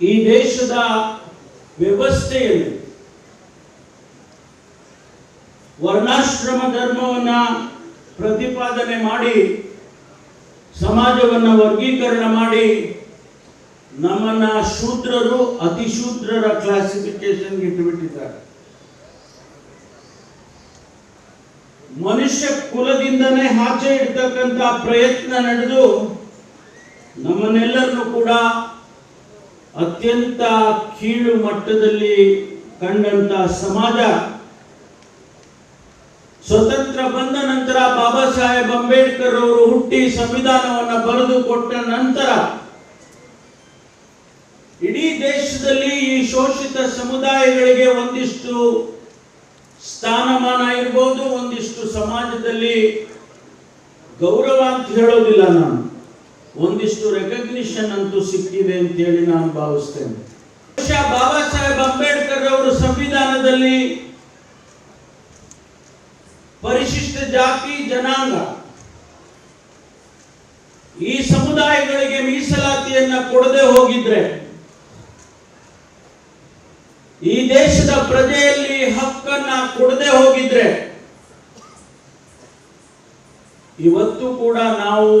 ಈ ದೇಶದ ವ್ಯವಸ್ಥೆಯಲ್ಲಿ ವರ್ಣಾಶ್ರಮ ಧರ್ಮವನ್ನ ಪ್ರತಿಪಾದನೆ ಮಾಡಿ, ಸಮಾಜವನ್ನು ವರ್ಗೀಕರಣ ಮಾಡಿ, ನಮ್ಮನ್ನ ಶೂದ್ರರು ಅತಿಶೂದ್ರರ ಕ್ಲಾಸಿಫಿಕೇಶನ್ಗೆ ಇಟ್ಟುಬಿಟ್ಟಿದ್ದಾರೆ. ಮನುಷ್ಯ ಕುಲದಿಂದನೇ ಆಚೆ ಇಡ್ತಕ್ಕಂಥ ಪ್ರಯತ್ನ ನಡೆದು ನಮ್ಮನ್ನೆಲ್ಲರನ್ನು ಕೂಡ ಅತ್ಯಂತ ಕೀಳು ಮಟ್ಟದಲ್ಲಿ ಕಂಡಂತ ಸಮಾಜ. ಸ್ವತಂತ್ರ ಬಂದ ನಂತರ ಬಾಬಾ ಸಾಹೇಬ್ ಅಂಬೇಡ್ಕರ್ ಅವರು ಹುಟ್ಟಿ ಸಂವಿಧಾನವನ್ನು ಬರೆದು ಕೊಟ್ಟ ನಂತರ ಇಡೀ ದೇಶದಲ್ಲಿ ಈ ಶೋಷಿತ ಸಮುದಾಯಗಳಿಗೆ ಒಂದಿಷ್ಟು ಸ್ಥಾನಮಾನ ಇರ್ಬೋದು, ಒಂದಿಷ್ಟು ಸಮಾಜದಲ್ಲಿ ಗೌರವ ಅಂತ ಹೇಳೋದಿಲ್ಲ ನಾನು. ಒಂದಿಷ್ಟು ರೆಕಗ್ನಿಷನ್ ಅಂತೂ ಸಿಕ್ಕಿದೆ ಅಂತ ಹೇಳಿ ನಾನು ಭಾವಿಸ್ತೇನೆ. ಬಾಬಾ ಸಾಹೇಬ್ ಅಂಬೇಡ್ಕರ್ ಅವರು ಸಂವಿಧಾನದಲ್ಲಿ ಪರಿಶಿಷ್ಟ ಜಾತಿ ಜನಾಂಗ ಈ ಸಮುದಾಯಗಳಿಗೆ ಮೀಸಲಾತಿಯನ್ನ ಕೊಡದೆ ಹೋಗಿದ್ರೆ ಈ ದೇಶದ ಪ್ರಜೆಯಲ್ಲಿ ಹಕ್ಕನ್ನ ಕೊಡದೆ ಹೋಗಿದ್ರೆ ಇವತ್ತು ಕೂಡ ನಾವು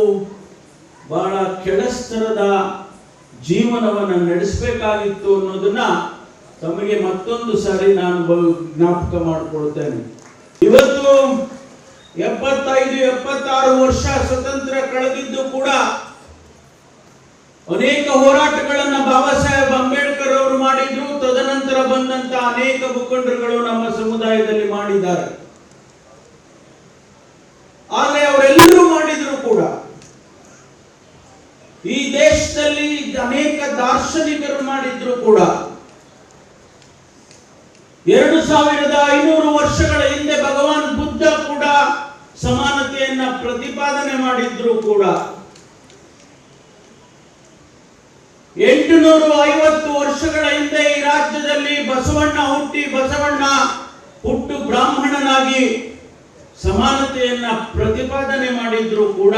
ಬಹಳ ಕೆಳಸ್ತರದ ಜೀವನವನ್ನು ನಡೆಸಬೇಕಾಗಿತ್ತು ಅನ್ನೋದನ್ನ ತಮಗೆ ಮತ್ತೊಂದು ಸಾರಿ ನಾನು ಜ್ಞಾಪಕ ಮಾಡಿಕೊಳ್ತೇನೆ. ಇವತ್ತು ಎಪ್ಪತ್ತೈದು, ಎಪ್ಪತ್ತಾರು ವರ್ಷ ಸ್ವತಂತ್ರ ಕಳೆದಿದ್ದು ಕೂಡ ಅನೇಕ ಹೋರಾಟಗಳನ್ನ ಬಾಬಾ ಸಾಹೇಬ್ ಅಂಬೇಡ್ಕರ್ ಅವರು ಮಾಡಿದ್ರು. ತದನಂತರ ಬಂದಂತ ಅನೇಕ ಮುಖಂಡರುಗಳು ನಮ್ಮ ಸಮುದಾಯದಲ್ಲಿ ಮಾಡಿದ್ದಾರೆ ಆದರೆ ಅವರೆಲ್ಲರೂ ಮಾಡಿದ್ರು ಕೂಡ ಈ ದೇಶದಲ್ಲಿ ಅನೇಕ ದಾರ್ಶನಿಕರು ಮಾಡಿದ್ರು ಕೂಡ. ಎರಡು ಸಾವಿರದ ಐನೂರು ವರ್ಷಗಳ ಹಿಂದೆ ಭಗವಾನ್ ಬುದ್ಧ ಕೂಡ ಸಮಾನತೆಯನ್ನ ಪ್ರತಿಪಾದನೆ ಮಾಡಿದ್ರು ಕೂಡ. ಎಂಟುನೂರು ಐವತ್ತು ವರ್ಷಗಳ ಹಿಂದೆ ಈ ರಾಜ್ಯದಲ್ಲಿ ಬಸವಣ್ಣ ಹುಟ್ಟಿ ಬಸವಣ್ಣ ಹುಟ್ಟು ಬ್ರಾಹ್ಮಣನಾಗಿ ಸಮಾನತೆಯನ್ನ ಪ್ರತಿಪಾದನೆ ಮಾಡಿದ್ರು ಕೂಡ.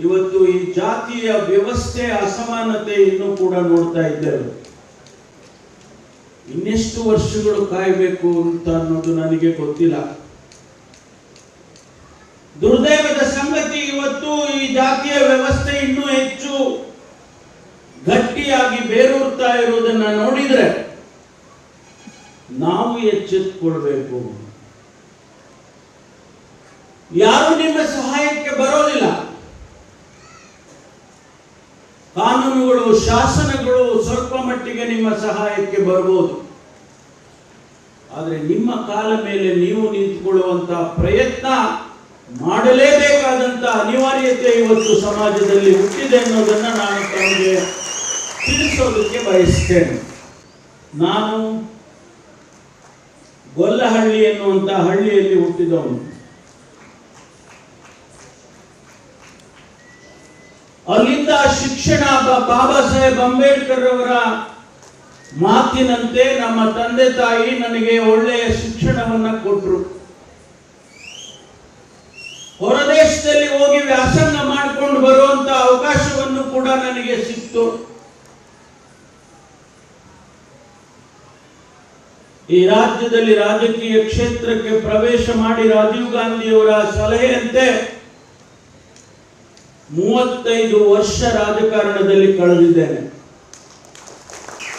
ಇವತ್ತು ಈ ಜಾತಿಯ ವ್ಯವಸ್ಥೆ ಅಸಮಾನತೆ ಇನ್ನೂ ಕೂಡ ನೋಡ್ತಾ ಇದ್ದೇವೆ. ಇನ್ನೆಷ್ಟು ವರ್ಷಗಳು ಕಾಯಬೇಕು ಅಂತ ಅನ್ನೋದು ನನಗೆ ಗೊತ್ತಿಲ್ಲ. ದುರ್ದೈವದ ಸಂಗತಿ ಇವತ್ತು ಈ ಜಾತಿಯ ವ್ಯವಸ್ಥೆ ಇನ್ನೂ ಹೆಚ್ಚು ಗಟ್ಟಿಯಾಗಿ ಬೇರೂರ್ತಾ ಇರುವುದನ್ನ ನೋಡಿದ್ರೆ ನಾವು ಎಚ್ಚೆತ್ಕೊಳ್ಬೇಕು. ಯಾರು ನಿಮ್ಮ ಸಹಾಯಕ್ಕೆ ಬರೋದಿಲ್ಲ. ಕಾನೂನುಗಳು, ಶಾಸನಗಳು ಸ್ವಲ್ಪ ಮಟ್ಟಿಗೆ ನಿಮ್ಮ ಸಹಾಯಕ್ಕೆ ಬರಬಹುದು ಆದರೆ ನಿಮ್ಮ ಕಾಲ ಮೇಲೆ ನೀವು ನಿಂತುಕೊಳ್ಳುವಂತ ಪ್ರಯತ್ನ ಮಾಡಲೇಬೇಕಾದಂತ ಅನಿವಾರ್ಯತೆ ಇವತ್ತು ಸಮಾಜದಲ್ಲಿ ಹುಟ್ಟಿದೆ ಅನ್ನೋದನ್ನ ನಾನು ತಮಗೆ ತಿಳಿಸೋದಕ್ಕೆ ಬಯಸ್ತೇನೆ. ನಾನು ಗೊಲ್ಲಹಳ್ಳಿ ಎನ್ನುವಂತಹ ಹಳ್ಳಿಯಲ್ಲಿ ಹುಟ್ಟಿದವನು. ಅಲ್ಲಿಂದ ಶಿಕ್ಷಣ ಬಾಬಾ ಸಾಹೇಬ್ ಅಂಬೇಡ್ಕರ್ ಅವರ ಮಾತಿನಂತೆ ನಮ್ಮ ತಂದೆ ತಾಯಿ ನನಗೆ ಒಳ್ಳೆಯ ಶಿಕ್ಷಣವನ್ನ ಕೊಟ್ಟರು ಹೊರದೇಶದಲ್ಲಿ ಹೋಗಿ ವ್ಯಾಸಂಗ ಮಾಡಿಕೊಂಡು ಬರುವಂತ ಅವಕಾಶವನ್ನು ಕೂಡ ನನಗೆ ಸಿಕ್ತು. ಈ ರಾಜ್ಯದಲ್ಲಿ ರಾಜಕೀಯ ಕ್ಷೇತ್ರಕ್ಕೆ ಪ್ರವೇಶ ಮಾಡಿ ರಾಜೀವ್ ಗಾಂಧಿಯವರ ಸಲಹೆಯಂತೆ ಮೂವತ್ತೈದು ವರ್ಷ ರಾಜಕಾರಣದಲ್ಲಿ ಕಳೆದಿದ್ದೇನೆ.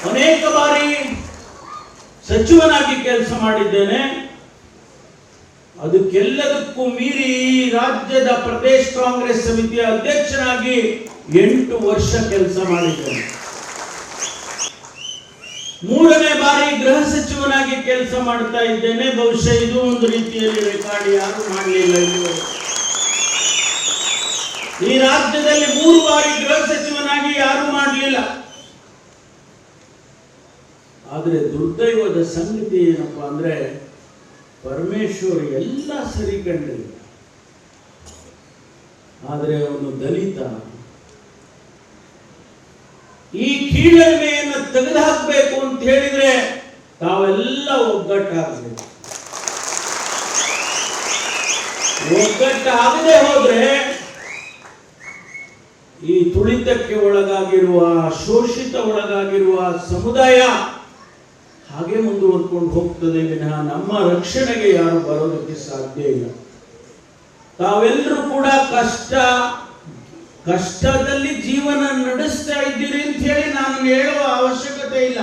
ಅನೇಕ ಬಾರಿ ಸಚಿವನಾಗಿ ಕೆಲಸ ಮಾಡಿದ್ದೇನೆ. ಅದಕ್ಕೆಲ್ಲದಕ್ಕೂ ಮೀರಿ ರಾಜ್ಯದ ಪ್ರದೇಶ ಕಾಂಗ್ರೆಸ್ ಸಮಿತಿಯ ಅಧ್ಯಕ್ಷನಾಗಿ ಎಂಟು ವರ್ಷ ಕೆಲಸ ಮಾಡಿದ್ದೇನೆ. ಮೂರನೇ ಬಾರಿ ಗೃಹ ಸಚಿವನಾಗಿ ಕೆಲಸ ಮಾಡ್ತಾ ಇದ್ದೇನೆ. ಬಹುಶಃ ಇದು ಒಂದು ರೀತಿಯಲ್ಲಿ ರೆಕಾರ್ಡ್ ಯಾರು ಮಾಡಲಿಲ್ಲ ಈ ರಾಜ್ಯದಲ್ಲಿ ಮೂರು ಬಾರಿ ಗೃಹ ಸಚಿವನಾಗಿ ಯಾರು ಮಾಡಲಿಲ್ಲ. ಆದರೆ ದುರ್ದೈವದ ಸಂಗತಿ ಏನಪ್ಪಾ ಅಂದ್ರೆ ಪರಮೇಶ್ವರ್ ಎಲ್ಲ ಸರಿ ಕಂಡಿಲ್ಲ. ಆದರೆ ಅವನು ದಲಿತ. ಈ ಕೀಳರಿಮೆಯನ್ನು ತೆಗೆದುಹಾಕಬೇಕು ಅಂತ ಹೇಳಿದ್ರೆ ತಾವೆಲ್ಲ ಒಗ್ಗಟ್ಟಾಗಬೇಕು. ಒಗ್ಗಟ್ಟಾಗದೆ ಹೋದ್ರೆ ಈ ತುಳಿತಕ್ಕೆ ಒಳಗಾಗಿರುವ, ಶೋಷಿತ ಒಳಗಾಗಿರುವ ಸಮುದಾಯ ಹಾಗೆ ಮುಂದುವರ್ಕೊಂಡು ಹೋಗ್ತದೆ ವಿನಃ ನಮ್ಮ ರಕ್ಷಣೆಗೆ ಯಾರು ಬರೋದಕ್ಕೆ ಸಾಧ್ಯ ಇಲ್ಲ. ತಾವೆಲ್ಲರೂ ಕೂಡ ಕಷ್ಟ, ಕಷ್ಟದಲ್ಲಿ ಜೀವನ ನಡೆಸ್ತಾ ಇದ್ದೀರಿ ಅಂತ ಹೇಳಿ ನಾನು ಹೇಳುವ ಅವಶ್ಯಕತೆ ಇಲ್ಲ.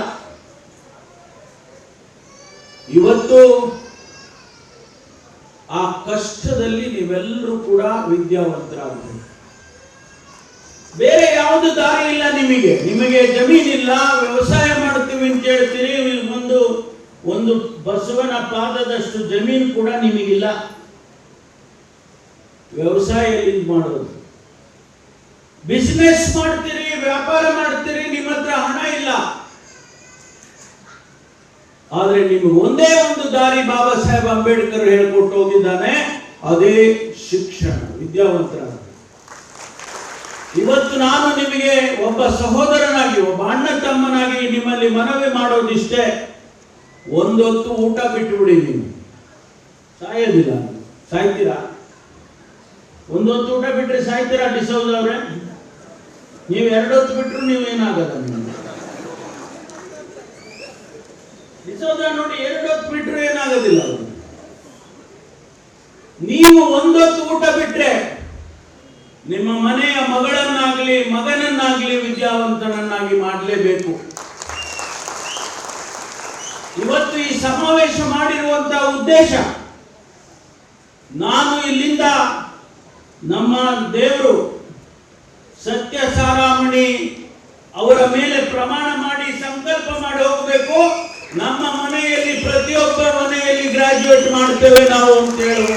ಇವತ್ತು ಆ ಕಷ್ಟದಲ್ಲಿ ನೀವೆಲ್ಲರೂ ಕೂಡ ವಿದ್ಯಾವಂತರಾಗಬೇಕು. ಬೇರೆ ಯಾವುದು ದಾರಿ ಇಲ್ಲ ನಿಮಗೆ. ನಿಮಗೆ ಜಮೀನಿಲ್ಲ ವ್ಯವಸಾಯ ಮಾಡ್ತೀವಿ ಅಂತ ಹೇಳ್ತೀರಿ ಒಂದು ಒಂದು ಬಸವನ ಪಾದದಷ್ಟು ಜಮೀನು ಕೂಡ ನಿಮಗಿಲ್ಲ. ವ್ಯವಸಾಯ ಮಾಡೋದು? ಬಿಸ್ನೆಸ್ ಮಾಡ್ತೀರಿ, ವ್ಯಾಪಾರ ಮಾಡ್ತೀರಿ, ನಿಮ್ಮ ಹತ್ರ ಹಣ ಇಲ್ಲ. ಆದ್ರೆ ನಿಮಗೆ ಒಂದೇ ಒಂದು ದಾರಿ ಬಾಬಾ ಸಾಹೇಬ್ ಅಂಬೇಡ್ಕರ್ ಹೇಳ್ಕೊಟ್ಟು ಹೋಗಿದ್ದಾನೆ, ಅದೇ ಶಿಕ್ಷಣ ವಿದ್ಯಾವಂತರ ಇವತ್ತು ನಾನು ನಿಮಗೆ ಒಬ್ಬ ಸಹೋದರನಾಗಿ, ಒಬ್ಬ ಅಣ್ಣ ತಮ್ಮನಾಗಿ ನಿಮ್ಮಲ್ಲಿ ಮನವಿ ಮಾಡೋದಿಷ್ಟೇ. ಒಂದೊತ್ತು ಊಟ ಬಿಟ್ಟುಬಿಡಿ ನೀವು ಸಾಯೋದಿಲ್ಲ. ಸಾಯ್ತೀರಾ? ಒಂದೊತ್ತು ಊಟ ಬಿಟ್ಟರೆ ಸಾಯ್ತೀರಾ ಅವ್ರೆ? ನೀವು ಎರಡೊತ್ತು ಬಿಟ್ಟರು ನೀವು ಏನಾಗಲ್ಲ ನಿಮಗೆ. ಡಿಸೌದ ನೋಡಿ ಎರಡೊತ್ತು ಬಿಟ್ಟರು ಏನಾಗೋದಿಲ್ಲ ನೀವು ಬಿಟ್ರೆ ನಿಮ್ಮ ಮನೆಯ ಮಗಳನ್ನಾಗಲಿ, ಮಗನನ್ನಾಗಲಿ ವಿದ್ಯಾವಂತನನ್ನಾಗಿ ಮಾಡಲೇಬೇಕು. ಇವತ್ತು ಈ ಸಮಾವೇಶ ಮಾಡಿರುವಂತಹ ಉದ್ದೇಶ, ನಾನು ಇಲ್ಲಿಂದ ನಮ್ಮ ದೇವರು ಸತ್ಯ ಸಾರಾಮಣಿ ಅವರ ಮೇಲೆ ಪ್ರಮಾಣ ಮಾಡಿ ಸಂಕಲ್ಪ ಮಾಡಿ ಹೋಗಬೇಕು. ನಮ್ಮ ಮನೆಯಲ್ಲಿ ಪ್ರತಿಯೊಬ್ಬರ ಮನೆಯಲ್ಲಿ ಗ್ರಾಜ್ಯುಯೇಟ್ ಮಾಡ್ತೇವೆ ನಾವು ಅಂತ ಹೇಳಿ